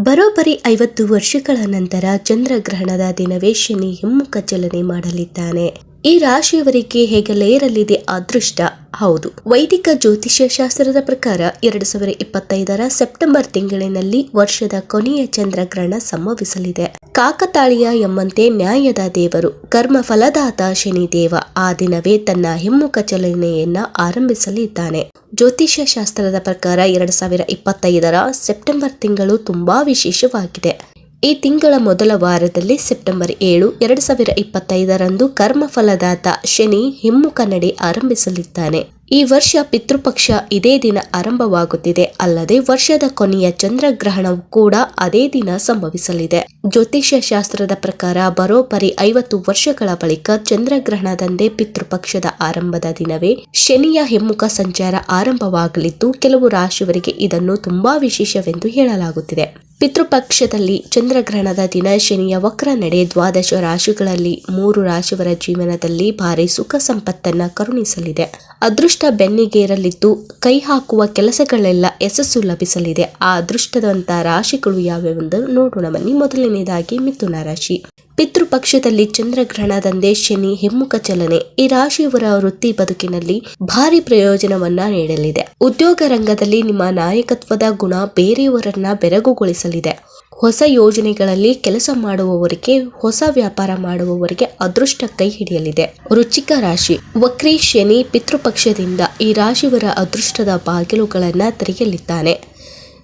ಬರೋಬ್ಬರಿ ಐವತ್ತು ವರ್ಷಗಳ ನಂತರ ಚಂದ್ರಗ್ರಹಣದ ದಿನವೇ ಶನಿ ಹಿಮ್ಮುಖ ಚಲನೆ ಮಾಡಲಿದ್ದಾನೆ. ಈ ರಾಶಿಯವರಿಗೆ ಹೇಗೆ ಇರಲಿದೆ ಅದೃಷ್ಟ. ಹೌದು. ವೈದಿಕ ಜ್ಯೋತಿಷ್ಯ ಶಾಸ್ತ್ರದ ಪ್ರಕಾರ ಎರಡು ಸಾವಿರ ಇಪ್ಪತ್ತೈದರ ಸೆಪ್ಟೆಂಬರ್ ತಿಂಗಳಿನಲ್ಲಿ ವರ್ಷದ ಕೊನೆಯ ಚಂದ್ರಗ್ರಹಣ ಸಂಭವಿಸಲಿದೆ. ಕಾಕತಾಳೀಯ ಎಂಬಂತೆ ನ್ಯಾಯದ ದೇವರು ಕರ್ಮ ಫಲದಾತ ಶನಿದೇವ ಆ ದಿನವೇ ತನ್ನ ಹಿಮ್ಮುಖ ಚಲನೆಯನ್ನ ಆರಂಭಿಸಲಿದ್ದಾನೆ. ಜ್ಯೋತಿಷ್ಯ ಶಾಸ್ತ್ರದ ಪ್ರಕಾರ ಎರಡು ಸಾವಿರ ಇಪ್ಪತ್ತೈದರ ಸೆಪ್ಟೆಂಬರ್ ತಿಂಗಳು ತುಂಬಾ ವಿಶೇಷವಾಗಿದೆ. ಈ ತಿಂಗಳ ಮೊದಲ ವಾರದಲ್ಲಿ ಸೆಪ್ಟೆಂಬರ್ ಏಳು, ಎರಡು ಸಾವಿರ ಇಪ್ಪತ್ತೈದರಂದು ಕರ್ಮಫಲದಾತ ಶನಿ ಹಿಮ್ಮುಖ ನಡೆ ಆರಂಭಿಸಲಿದ್ದಾನೆ. ಈ ವರ್ಷ ಪಿತೃಪಕ್ಷ ಇದೇ ದಿನ ಆರಂಭವಾಗುತ್ತಿದೆ. ಅಲ್ಲದೆ ವರ್ಷದ ಕೊನೆಯ ಚಂದ್ರಗ್ರಹಣವು ಕೂಡ ಅದೇ ದಿನ ಸಂಭವಿಸಲಿದೆ. ಜ್ಯೋತಿಷ್ಯ ಶಾಸ್ತ್ರದ ಪ್ರಕಾರ ಬರೋಬ್ಬರಿ ಐವತ್ತು ವರ್ಷಗಳ ಬಳಿಕ ಚಂದ್ರಗ್ರಹಣದಂದೇ ಪಿತೃಪಕ್ಷದ ಆರಂಭದ ದಿನವೇ ಶನಿಯ ಹಿಮ್ಮುಖ ಸಂಚಾರ ಆರಂಭವಾಗಲಿದ್ದು, ಕೆಲವು ರಾಶಿಯವರಿಗೆ ಇದನ್ನು ತುಂಬಾ ವಿಶೇಷವೆಂದು ಹೇಳಲಾಗುತ್ತಿದೆ. ಪಿತೃಪಕ್ಷದಲ್ಲಿ ಚಂದ್ರಗ್ರಹಣದ ದಿನ ಶನಿಯ ವಕ್ರ ನಡೆ ದ್ವಾದಶ ರಾಶಿಗಳಲ್ಲಿ ಮೂರು ರಾಶಿಯವರ ಜೀವನದಲ್ಲಿ ಭಾರಿ ಸುಖ ಸಂಪತ್ತನ್ನ ಕರುಣಿಸಲಿದೆ. ಅದೃಷ್ಟ ಬೆನ್ನಿಗೇರಲಿದ್ದು ಕೈ ಹಾಕುವ ಕೆಲಸಗಳೆಲ್ಲ ಯಶಸ್ಸು ಲಭಿಸಲಿದೆ. ಆ ಅದೃಷ್ಟದಂತ ರಾಶಿಗಳು ಯಾವ್ಯಾವೆಂದು ನೋಡೋಣ ಬನ್ನಿ. ಮೊದಲನೇದಾಗಿ ಮಿಥುನ ರಾಶಿ. ಪಿತೃಪಕ್ಷದಲ್ಲಿ ಚಂದ್ರಗ್ರಹಣದಂದೇ ಶನಿ, ಹಿಮ್ಮುಖ ಚಲನೆ ಈ ರಾಶಿಯವರ ವೃತ್ತಿ ಬದುಕಿನಲ್ಲಿ ಭಾರಿ ಪ್ರಯೋಜನವನ್ನ ನೀಡಲಿದೆ. ಉದ್ಯೋಗ ರಂಗದಲ್ಲಿ ನಿಮ್ಮ ನಾಯಕತ್ವದ ಗುಣ ಬೇರೆಯವರನ್ನ ಬೆರಗುಗೊಳಿಸಲಿದೆ. ಹೊಸ ಯೋಜನೆಗಳಲ್ಲಿ ಕೆಲಸ ಮಾಡುವವರಿಗೆ, ಹೊಸ ವ್ಯಾಪಾರ ಮಾಡುವವರಿಗೆ ಅದೃಷ್ಟ ಕೈ ಹಿಡಿಯಲಿದೆ. ರುಚಿಕ ರಾಶಿ, ವಕ್ರಿ, ಶನಿ, ಪಿತೃಪಕ್ಷದಿಂದ ಈ ರಾಶಿಯವರ ಅದೃಷ್ಟದ ಬಾಗಿಲುಗಳನ್ನ ತೆರೆಯಲಿದ್ದಾನೆ.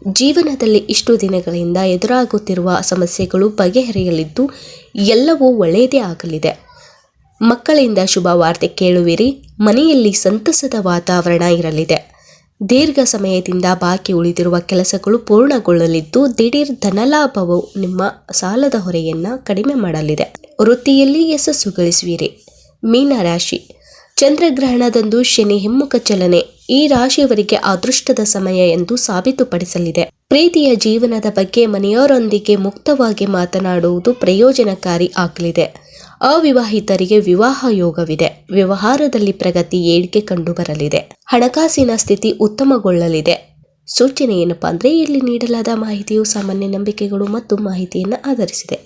ಜೀವನದಲ್ಲಿ ಇಷ್ಟು ದಿನಗಳಿಂದ ಎದುರಾಗುತ್ತಿರುವ ಸಮಸ್ಯೆಗಳು ಬಗೆಹರಿಯಲಿದ್ದು, ಎಲ್ಲವೂ ಒಳ್ಳೆಯದೇ ಆಗಲಿದೆ. ಮಕ್ಕಳಿಂದ ಶುಭ ವಾರ್ತೆ ಕೇಳುವಿರಿ. ಮನೆಯಲ್ಲಿ ಸಂತಸದ ವಾತಾವರಣ ಇರಲಿದೆ. ದೀರ್ಘ ಸಮಯದಿಂದ ಬಾಕಿ ಉಳಿದಿರುವ ಕೆಲಸಗಳು ಪೂರ್ಣಗೊಳ್ಳಲಿದ್ದು, ದಿಢೀರ್ ಧನಲಾಭವು ನಿಮ್ಮ ಸಾಲದ ಹೊರೆಯನ್ನು ಕಡಿಮೆ ಮಾಡಲಿದೆ. ವೃತ್ತಿಯಲ್ಲಿ ಯಶಸ್ಸು ಗಳಿಸುವಿರಿ. ಮೀನ ರಾಶಿ ಚಂದ್ರಗ್ರಹಣದಂದು ಶನಿ ಹಿಮ್ಮುಖ ಚಲನೆ. ಈ ರಾಶಿಯವರಿಗೆ ಅದೃಷ್ಟದ ಸಮಯ ಎಂದು ಸಾಬೀತುಪಡಿಸಲಿದೆ. ಪ್ರೀತಿಯ ಜೀವನದ ಬಗ್ಗೆ ಮನೆಯವರೊಂದಿಗೆ ಮುಕ್ತವಾಗಿ ಮಾತನಾಡುವುದು ಪ್ರಯೋಜನಕಾರಿ ಆಗಲಿದೆ. ಅವಿವಾಹಿತರಿಗೆ ವಿವಾಹ ಯೋಗವಿದೆ. ವ್ಯವಹಾರದಲ್ಲಿ ಪ್ರಗತಿ ಏಳಿಗೆ ಕಂಡುಬರಲಿದೆ. ಹಣಕಾಸಿನ ಸ್ಥಿತಿ ಉತ್ತಮಗೊಳ್ಳಲಿದೆ. ಸೂಚನೆ ಏನಪ್ಪಾ ಅಂದ್ರೆ ಇಲ್ಲಿ ನೀಡಲಾದ ಮಾಹಿತಿಯು ಸಾಮಾನ್ಯ ನಂಬಿಕೆಗಳು ಮತ್ತು ಮಾಹಿತಿಯನ್ನು ಆಧರಿಸಿದೆ.